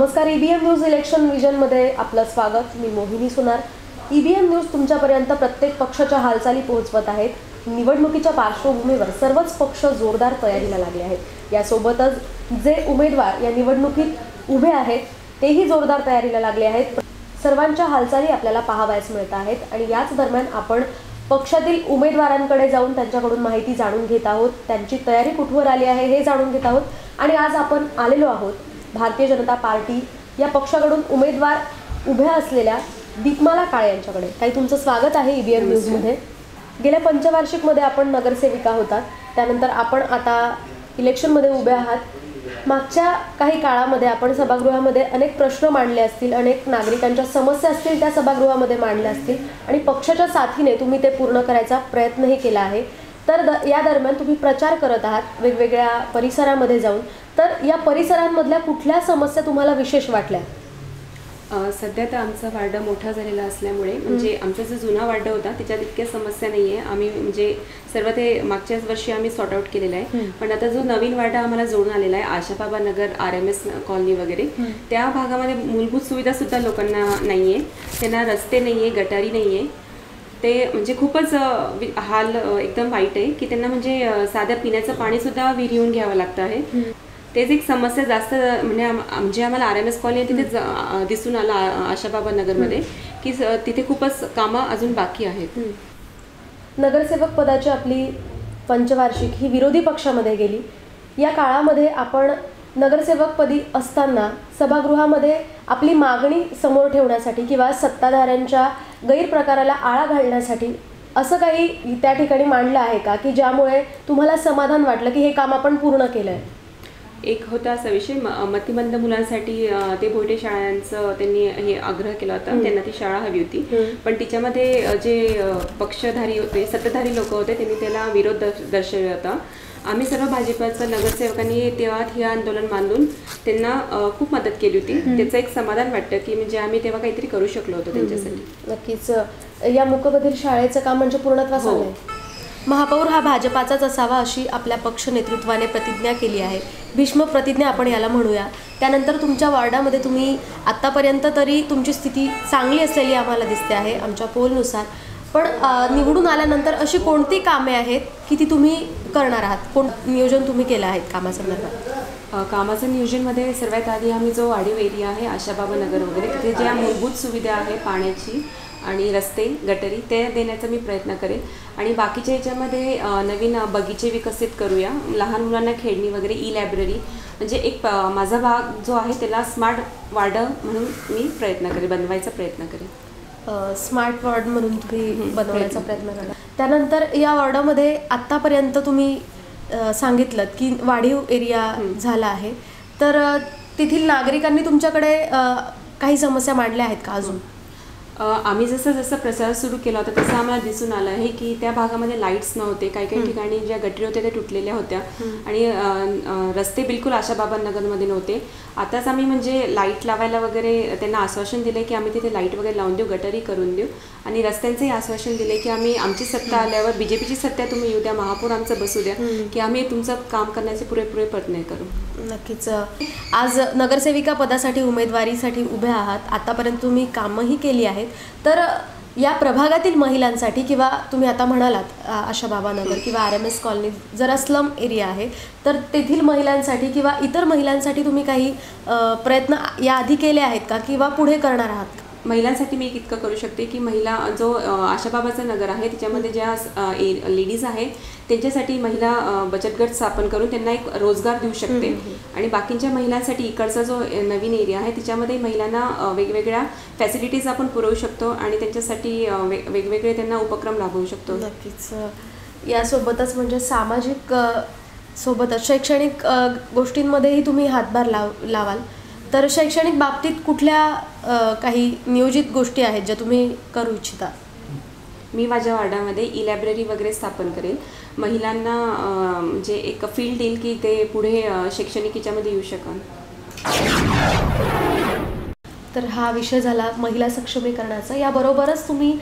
नमस्कार E EBM news election विजनमध्ये आपलं स्वागत. मी मोहिनी सुनार. ईबीएम न्यूज तुमच्यापर्यंत प्रत्येक पक्षाच्या हालचाली पोहोचवत आहेत. निवडणुकीच्या पार्श्वभूमीवर सर्वच पक्ष जोरदार तयारीला लागले आहेत. यासोबतच जे उमेदवार या निवडणुकीत उभे आहेत तेही जोरदार तयारीला लागले आहेत. सर्वांच्या हालचाली आपल्याला पाहावयास मिळत आहेत आणि याच दरम्यान आपण पक्षातील उमेदवारांकडे जाऊन त्यांच्याकडून माहिती जाणून घेत आहोत. त्यांची तयारी कुठवर आली आहे हे जाणून घेत आहोत. आणि आज आपण आलेलो आहोत भारतीय जनता पार्टी या पक्षाकडून उमेदवार उभ्या असलेल्या दीपमाला काळे यांच्याकडे. काही तुमचं स्वागत आहे ईबीएम न्यूजमध्ये. गेल्या पंचवार्षिकमध्ये आपण नगरसेविका होतात. त्यानंतर आपण आता इलेक्शनमध्ये उभे आहात. मागच्या काही काळामध्ये आपण सभागृहामध्ये अनेक प्रश्न मांडले असतील अनेक नागरिकांच्या समस्या असतील त्या सभागृहामध्ये मांडल्या असतील आणि पक्षाच्या साथीने तुम्ही ते पूर्ण करायचा प्रयत्नही केला आहे. तर द या दरम्यान तुम्ही प्रचार करत आहात. वेगवेगळ्या परिसरामध्ये जाऊन. तर या परिसरांमधल्या कुठल्या समस्या तुम्हाला विशेष वाटल्या? सध्या तर आमचा वार्ड मोठा झालेला असल्यामुळे म्हणजे आमचा जो जुना वार्ड होता त्याच्यात इतक्या समस्या नाही आहे आम्ही म्हणजे सर्व ते मागच्याच वर्षी आम्ही सॉर्ट आउट केलेला आहे. पण आता जो नवीन वार्ड आम्हाला जोडून आलेला आहे Ashababa Nagar R M S colony वगैरे त्या भागामध्ये मूलभूत सुविधा सुद्धा लोकांना नाही आहे त्यांना रस्ते नाही आहे गटारी नाही आहे ते म्हणजे खूपच हाल एकदम वाईट आहे की त्यांना म्हणजे साध्या पिण्याचं पाणी सुद्धा विहिरीहून घ्यावं लागतं आहे. तेच एक समस्या जास्त म्हणजे म्हणजे आम्हाला आर एम एस कॉलनी तिथे ज- दिसून आलं आशाबाबा नगरमध्ये की तिथे खूपच कामं अजून बाकी आहेत. नगरसेवक पदाची आपली पंचवार्षिक ही विरोधी पक्षामध्ये गेली. या काळामध्ये आपण नगरसेवकपदी असताना सभागृहामध्ये आपली मागणी समोर ठेवण्यासाठी किंवा सत्ताधाऱ्यांच्या गैरप्रकाराला आळा घालण्यासाठी असं काही त्या ठिकाणी मांडलं आहे का? की ज्यामुळे तुम्हाला समाधान वाटलं की हे काम आपण पूर्ण केलं आहे एक होता असा विषय. मतिमंद मुलांसाठी ते भोटे शाळांचं त्यांनी हे आग्रह केला होता. त्यांना ती शाळा हवी होती. पण तिच्यामध्ये जे पक्षधारी होते सत्ताधारी लोक होते त्यांनी त्याला विरोध दर्श- दर्शवला होता. आम्ही सर्व भाजपाच्या नगरसेवकांनी तेव्हा हे आंदोलन मांडून त्यांना खूप मदत केली होती. त्याचं एक समाधान वाटतं की म्हणजे आम्ही तेव्हा काहीतरी करू शकलो होतो त्यांच्यासाठी. नक्कीच. या मुकबधीर शाळेचं काम म्हणजे पूर्णत्वास हो. महापौर हा भाजपाचाच असावा अशी आपल्या पक्ष नेतृत्वाने प्रतिज्ञा केली आहे. भीष्म प्रतिज्ञा आपण याला म्हणूया. त्यानंतर तुमच्या वॉर्डामध्ये तुम्ही आत्तापर्यंत तरी तुमची स्थिती चांगली असलेली आम्हाला दिसते आहे आमच्या पोलनुसार. पण निवडून आल्यानंतर अशी कोणती कामे आहेत की ती तुम्ही करणार आहात? कोण नियोजन तुम्ही केलं आहे कामासंदर्भात? कामाचं नियोजनमध्ये सर्वात आधी आम्ही जो वाढीव एरिया आहे आशाबाबा नगर वगैरे तिथे ज्या मूलभूत सुविधा आहे पाण्याची आणि रस्ते गटरी ते देण्याचा मी प्रयत्न करेल आणि बाकीच्या ह्याच्यामध्ये नवीन बगीचे विकसित करूया. लहान मुलांना खेळणी वगैरे ई लायब्ररी म्हणजे एक माझा भाग जो आहे त्याला स्मार्ट वार्ड म्हणून मी प्रयत्न करेल बनवायचा प्रयत्न करेल स्मार्ट वॉर्ड म्हणून तुम्ही बनवण्याचा प्रयत्न करणार. त्यानंतर या वॉर्डामध्ये आत्तापर्यंत तुम्ही सांगितलं की वाढीव एरिया झाला आहे. तर तेथील नागरिकांनी तुमच्याकडे काही समस्या मांडल्या आहेत का अजून? आम्ही जसं जसं प्रचार सुरू केला होता तसं आम्हाला दिसून आलं आहे की त्या भागामध्ये लाईट्स नव्हते. काही काही ठिकाणी ज्या गटरी होत्या त्या तुटलेल्या होत्या. आणि रस्ते बिलकुल आशाबाबा नगरमध्ये नव्हते. आताच आम्ही म्हणजे लाइट लावायला वगैरे त्यांना आश्वासन दिले की आम्ही तिथे लाइट वगैरे लावून देऊ गटरी करून देऊ. आणि रस्त्यांचंही आश्वासन दिले की आम्ही आमची सत्ता आल्यावर बीजेपीची सत्ता तुम्ही येऊ द्या महापौर आमचं बसू द्या की आम्ही तुमचं काम करण्याचे पुरेपुरे प्रयत्न करू. नक्कीच. आज नगरसेविका पदासाठी उमेदवारीसाठी उभे आहात. आतापर्यंत तुम्ही कामंही केली आहेत. तर या प्रभागातील महिलांसाठी किंवा तुम्ही आता म्हणालात आशा बाबानगर किंवा आर एम एस कॉलनी जरा स्लम एरिया आहे तर तेथील महिलांसाठी किंवा इतर महिलांसाठी तुम्ही काही प्रयत्न याआधी केले आहेत का किंवा पुढे करणार आहात? का? महिलांसाठी मी एक इतकं करू शकते की महिला जो आशाबाबाचं नगर आहे त्याच्यामध्ये ज्या लेडीज आहेत त्यांच्यासाठी महिला बचत गट स्थापन करून त्यांना एक रोजगार देऊ शकते. आणि बाकीच्या महिलांसाठी इकडचा जो नवीन एरिया आहे त्याच्यामध्ये महिलांना वेगवेगळ्या फॅसिलिटीज आपण पुरवू शकतो आणि त्यांच्यासाठी वेगवेगळे त्यांना उपक्रम राबवू शकतो. नक्कीच यासोबतच म्हणजे सामाजिक सोबतच शैक्षणिक गोष्टींमध्येही तुम्ही हातभार लाव लावाल. तर शैक्षणिक बाबतीत कुठल्या काही नियोजित गोष्टी आहेत ज्या तुम्ही करू इच्छिता. मी माझ्या वार्डामध्ये ई लायब्ररी वगैरे स्थापन करेल महिलांना म्हणजे एक फील्ड येईल की ते पुढे शैक्षणिक याच्यामध्ये येऊ शकाल तर हा विषय झाला महिला सक्षमीकरणाचा. याबरोबरच तुम्ही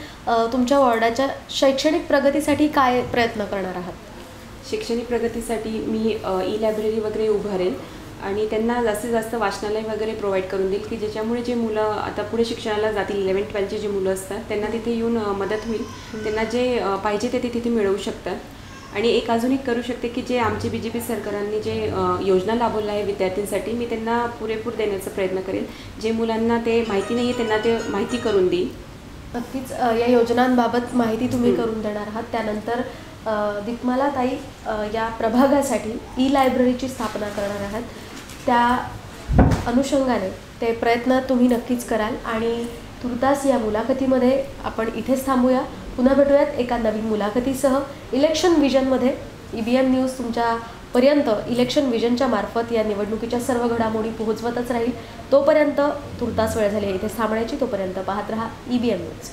तुमच्या वॉर्डाच्या शैक्षणिक प्रगतीसाठी काय प्रयत्न करणार आहात? शैक्षणिक प्रगतीसाठी मी ई लायब्ररी वगैरे उभारेल आणि त्यांना जास्तीत जास्त वाचनालय वगैरे प्रोव्हाइड करून देईल की ज्याच्यामुळे जे मुलं आता पुढे शिक्षणाला जातील इलेवन ट्वेल्थचे जे मुलं असतात त्यांना तिथे येऊन मदत होईल. त्यांना जे पाहिजे ते ते तिथे मिळवू शकतात. आणि एक अजून एक करू शकते की जे आमचे बी जे पी सरकारांनी जे योजना राबवल्या आहे विद्यार्थ्यांसाठी मी त्यांना पुरेपूर देण्याचा प्रयत्न करेल. जे मुलांना ते माहिती नाही आहे त्यांना ते माहिती करून देईल. नक्कीच या योजनांबाबत माहिती तुम्ही. करून देणार आहात. त्यानंतर दीपमाला ताई या प्रभागासाठी ई लायब्ररीची स्थापना करणार आहात. त्या अनुषंगाने ते प्रयत्न तुम्ही नक्कीच कराल आणि तुर्तास या मुलाखतीमध्ये आपण इथेच थांबूया. पुन्हा भेटूयात एका नवीन मुलाखतीसह. इलेक्शन विजनमध्ये ई बी एम न्यूज तुमच्यापर्यंत इलेक्शन विजनच्या मार्फत या निवडणुकीच्या सर्व घडामोडी पोहोचवतच राहील. तोपर्यंत तुर्तास वेळ झाली आहे इथे थांबण्याची. तोपर्यंत पाहत रहा ई बी एम न्यूज.